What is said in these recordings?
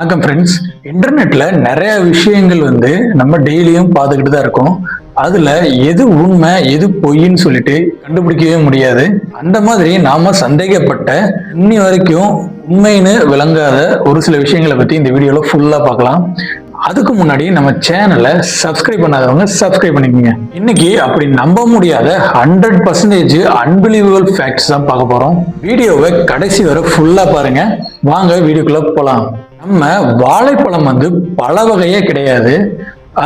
வணக்கம் ஃப்ரெண்ட்ஸ் இன்டர்நெட்ல நிறைய விஷயங்கள் வந்து நம்ம டெய்லியும் பார்த்துக்கிட்டு தான் இருக்கோம். அதுல எது உண்மை எது பொய்ன்னு சொல்லிட்டு கண்டுபிடிக்கவே முடியாது. அந்த மாதிரி நாம சந்தேகப்பட்ட இன்னி வரைக்கும் உண்மைன்னு விளங்காத ஒரு சில விஷயங்களை பத்தி இந்த வீடியோல ஃபுல்லா பார்க்கலாம். அதுக்கு முன்னாடி நம்ம சேனலை சப்ஸ்கிரைப் பண்ணாதவங்க சப்ஸ்கிரைப் பண்ணிக்கோங்க. இன்னைக்கு அப்படி நம்ப முடியாத ஹண்ட்ரட் பர்சன்டேஜ் அன்பிலீவபிள் ஃபேக்ட்ஸ் தான் பார்க்க போறோம். வீடியோவை கடைசி வரை ஃபுல்லா பாருங்க. வாங்க வீடியோக்குள்ள போலாம். நம்ம வாழைப்பழம் வந்து பல வகையே கிடையாது.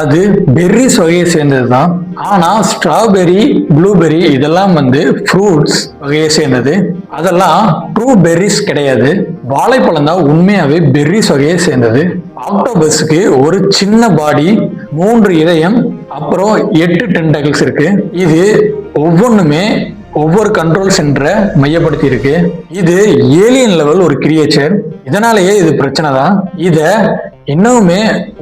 அது பெர்ரிஸ் வகையை சேர்ந்தது தான் ஆனால் ஸ்ட்ராபெரி ப்ளூபெரி இதெல்லாம் வந்து ஃப்ரூட்ஸ் வகையை சேர்ந்தது. அதெல்லாம் ட்ரூ பெர்ரிஸ் கிடையாது. வாழைப்பழம் தான் உண்மையாகவே பெர்ரிஸ் வகையை சேர்ந்தது. ஆக்டோபஸ்க்கு ஒரு சின்ன பாடி மூன்று இதயம் அப்புறம் எட்டு டென்டகிள்ஸ் இருக்கு. இது ஒவ்வொன்றுமே ஒவ்வொரு கண்ட்ரோல் சென்டரை மையப்படுத்தி இருக்கு இது ஏலியன் லெவல் ஒரு கிரியேச்சர் இதனாலேயே இது பிரச்சனை தான் இதை இன்னுமே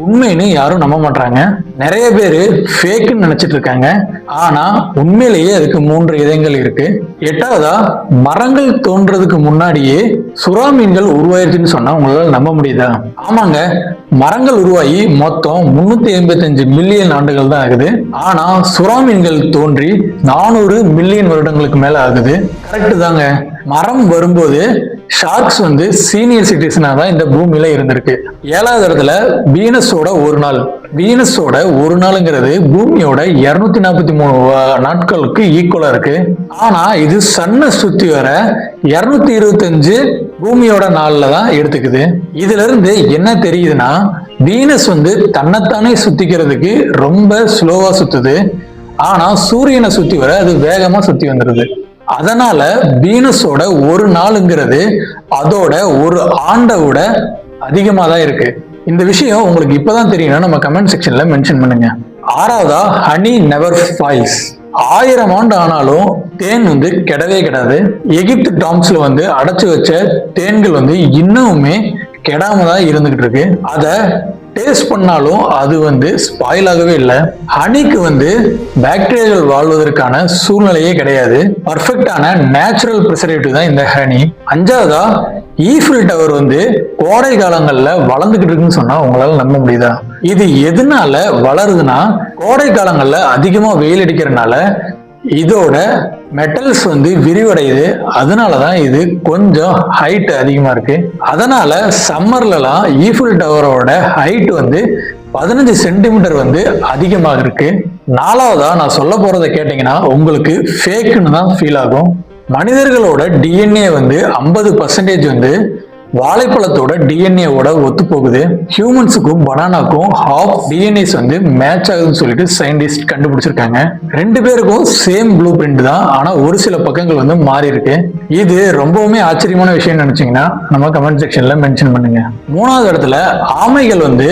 உண்மைன்னு யாரும் நம்ப மாட்டாங்க நிறைய பேர் ஃபேக்குன்னு நினைச்சிட்டு இருக்காங்க. ஆனா உண்மையிலேயே அதுக்கு மூன்று இதயங்கள் இருக்கு. எட்டாவதா மரங்கள் தோன்றதுக்கு முன்னாடியே சுறா மீன்கள் உருவாயிருச்சுன்னு சொன்னா உங்களால் நம்ப முடியுதா? ஆமாங்க. மரங்கள் உருவாகி மொத்தம் முன்னூத்தி எண்பத்தஞ்சு மில்லியன் ஆண்டுகள் தான் ஆகுது. ஆனா சுறா மீன்கள் தோன்றி நானூறு மில்லியன் வருடங்களுக்கு மேல ஆகுது. கரெக்டு தாங்க. மரம் வரும்போது ஷார்க்ஸ் வந்து சீனியர் சிட்டிசனா தான் இந்த பூமியில இருந்திருக்கு. ஏழாவது இடத்துல வீனஸோட ஒரு நாள். வீனஸோட ஒரு நாளுங்கிறது பூமியோட இருநூத்தி நாற்பத்தி மூணு நாட்களுக்கு ஈக்குவலா இருக்கு. ஆனா இது சன்னை சுத்தி வர இருநூத்தி இருபத்தஞ்சு பூமியோட நாள்ல தான் எடுத்துக்குது. இதுல இருந்து என்ன தெரியுதுன்னா வீனஸ் வந்து தன்னைத்தானே சுத்திக்கிறதுக்கு ரொம்ப ஸ்லோவா சுத்துது. ஆனா சூரியனை சுத்தி வர அது வேகமா சுத்தி வந்துடுது அதனால வீனஸோட ஒரு நாளுங்கிறது அதோட ஒரு ஆண்டை விட அதிகமாக தான் இருக்கு. இந்த விஷயம் உங்களுக்கு இப்பதான் தெரியும்னா நம்ம கமெண்ட் செக்ஷன்ல மென்ஷன் பண்ணுங்க. ஆறாவதா ஹனி நெவர் ஃபாயில்ஸ் ஆயிரம் ஆண்டு ஆனாலும் தேன் வந்து கெடவே கிடாது. எகிப்து டாம்ஸ்ல வந்து அடைச்சு வச்ச தேன்கள் வந்து இன்னுமே கெடாம தான் இருந்துகிட்டு இருக்கு. அதை டேஸ்ட் பண்ணாலும் அது வந்து ஸ்பாயில் ஆகவே இல்லை. ஹனிக்கு வந்து பாக்டீரியாக்கள் வாழ்வதற்கான சூழ்நிலையே கிடையாது. பர்ஃபெக்டான நேச்சுரல் ப்ரிசர்வேட்டிவ் தான் இந்த ஹனி. அஞ்சாவதா ஈஃபில் டவர் வந்து கோடை காலங்கள்ல வளர்ந்துகிட்டு இருக்குன்னு சொன்னா உங்களால நம்ப முடியுதா? இது எதனால வளருதுன்னா கோடை காலங்கள்ல அதிகமா வெயில் அடிக்கிறதுனால இதோட மெட்டல்ஸ் வந்து விரிவடையுது. அதனால தான் இது கொஞ்சம் ஹைட் அதிகமாக இருக்கு. அதனால சம்மர்லலாம் ஈஃபில் டவரோட ஹைட் வந்து பதினஞ்சு சென்டிமீட்டர் வந்து அதிகமாக இருக்கு. நாலாவதா நான் சொல்ல போறதை கேட்டிங்கன்னா உங்களுக்கு ஃபேக்குன்னு தான் ஃபீல் ஆகும். மனிதர்களோட டிஎன்ஏ வந்து ஐம்பது பர்சன்டேஜ் வந்து வாழைப்பழத்தோட டிஎன்ஏவோட ஒத்து போகுது ஹியூமன்ஸுக்கும் பனானாக்கும் ஹாஃப் டிஎன்ஏஸ் வந்து மேட்ச் ஆகுதுன்னு சொல்லிட்டு சயின்டிஸ்ட் கண்டுபிடிச்சிருக்காங்க. ரெண்டு பேருக்கும் சேம் ப்ளூ பிரிண்ட் தான். ஆனா ஒரு சில பக்கங்கள் வந்து மாறி இருக்கு. இது ரொம்பவுமே ஆச்சரியமான விஷயம் நினைச்சீங்கன்னா நம்ம கமெண்ட் செக்ஷன்ல மென்ஷன் பண்ணுங்க. மூணாவது இடத்துல ஆமைகள் வந்து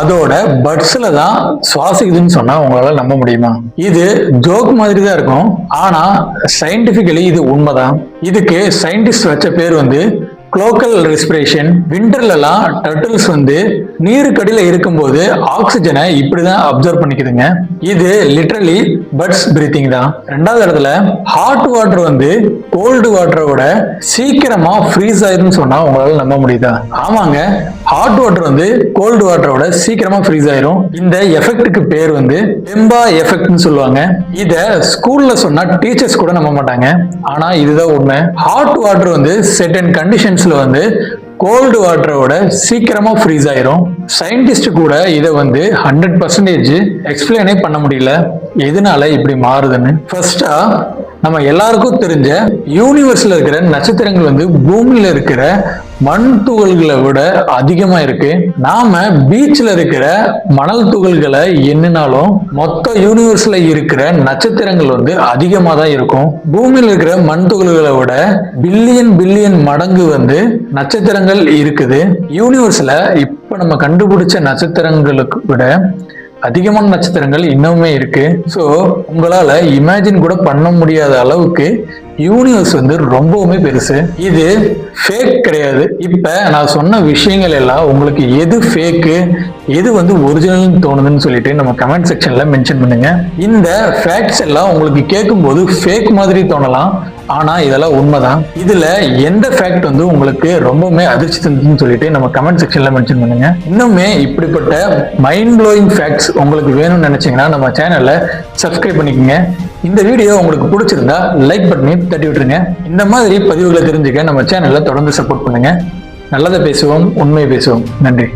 அதோட பட்ஸ்ல தான் சுவாசிக்குதுன்னு சொன்னா உங்களால நம்ப முடியுமா? இது ஜோக் மாதிரி தான் இருக்கும். ஆனா சயின்டிபிக்கலி இது உண்மைதான். இதுக்கு சயின்டிஸ்ட் வச்ச பேர் வந்து குளோக்கல் ரெஸ்பிரேஷன் விண்டர்லலாம் டர்டில்ஸ் வந்து நீருக்கடியில் இருக்கும்போது ஆக்சிஜனை இப்படி தான் அப்சர்வ் பண்ணிக்குதுங்க. இது லிட்ரலி பட்ஸ் பிரீத்திங் தான். ரெண்டாவது இடத்துல ஹாட் வாட்டர் வந்து கோல்டு வாட்டரோட சீக்கிரமா ஃப்ரீஸ் ஆயிருன்னு சொன்னா உங்களால நம்ப முடியுதா? ஆமாங்க. ஹாட் வாட்டர் வந்து கோல்டு வாட்டரோட சீக்கிரமா ஃப்ரீஸ் ஆயிரும். இந்த எஃபெக்ட்டுக்கு பேர் வந்து டெம்பா எஃபெக்ட்னு சொல்லுவாங்க. இத ஸ்கூல்ல சொன்னா டீச்சர்ஸ் கூட நம்ப மாட்டாங்க. ஆனா இதுதான் உண்மை. ஹாட் வாட்டர் வந்து செட்டன் கண்டிஷன்ஸ்ல வந்து கோல்டு வாட்டரோட சீக்கிரமா ஃப்ரீஸ் ஆயிரும். சயின்டிஸ்ட் கூட இதை வந்து ஹண்ட்ரட் பர்சன்டேஜ் எக்ஸ்பிளைனே பண்ண முடியல. எதனால இப்படி மாறுதுன்னு? ஃபர்ஸ்டா நம்ம எல்லாருக்கும் தெரிஞ்ச யூனிவர்ஸ்ல இருக்கிற நட்சத்திரங்கள் வந்து பூமியில இருக்கிற மண் துகள்களை விட அதிகமா இருக்கு. நாம பீச்ல இருக்கிற மணல் துகள்களை எண்ணினாலும் மொத்த யூனிவர்ஸ்ல இருக்கிற நட்சத்திரங்கள் வந்து அதிகமா தான் இருக்கும். பூமியில இருக்கிற மண் துகள்களை விட பில்லியன் பில்லியன் மடங்கு வந்து நட்சத்திரங்கள் இருக்குது. யூனிவர்ஸ்ல இப்ப நம்ம கண்டுபிடிச்ச நட்சத்திரங்களுக்கு விட அதிகமான நட்சத்திரங்கள் இன்னுமே இருக்கு. ஸோ உங்களால் இமேஜின் கூட பண்ண முடியாத அளவுக்கு யூனிவர்ஸ் வந்து ரொம்பவுமே பெருசு. இது ஃபேக் கிடையாது. இப்போ நான் சொன்ன விஷயங்கள் எல்லாம் உங்களுக்கு எது ஃபேக்கு எது வந்து ஒரிஜினல்னு தோணுதுன்னு சொல்லிட்டு நம்ம கமெண்ட் செக்ஷன்ல மென்ஷன் பண்ணுங்க. இந்த ஃபேக்ட்ஸ் எல்லாம் உங்களுக்கு கேட்கும்போது ஃபேக் மாதிரி தோணலாம். ஆனால் இதெல்லாம் உண்மைதான். இதில் எந்த ஃபேக்ட் வந்து உங்களுக்கு ரொம்பவுமே அதிர்ச்சி தந்துன்னு சொல்லிட்டு நம்ம கமெண்ட் செக்ஷனில் மென்ஷன் பண்ணுங்க. இன்னுமே இப்படிப்பட்ட மைண்ட் ப்ளோயிங் ஃபேக்ட்ஸ் உங்களுக்கு வேணும்னு நினைச்சீங்கன்னா நம்ம சேனலை சப்ஸ்கிரைப் பண்ணிக்கோங்க. இந்த வீடியோ உங்களுக்கு பிடிச்சிருந்தா லைக் பண்ணி தட்டி விட்டுருங்க. இந்த மாதிரி பதிவுகளை தெரிஞ்சுக்க நம்ம சேனலை தொடர்ந்து சப்போர்ட் பண்ணுங்க. நல்லதை பேசுவோம் உண்மையை பேசுவோம். நன்றி.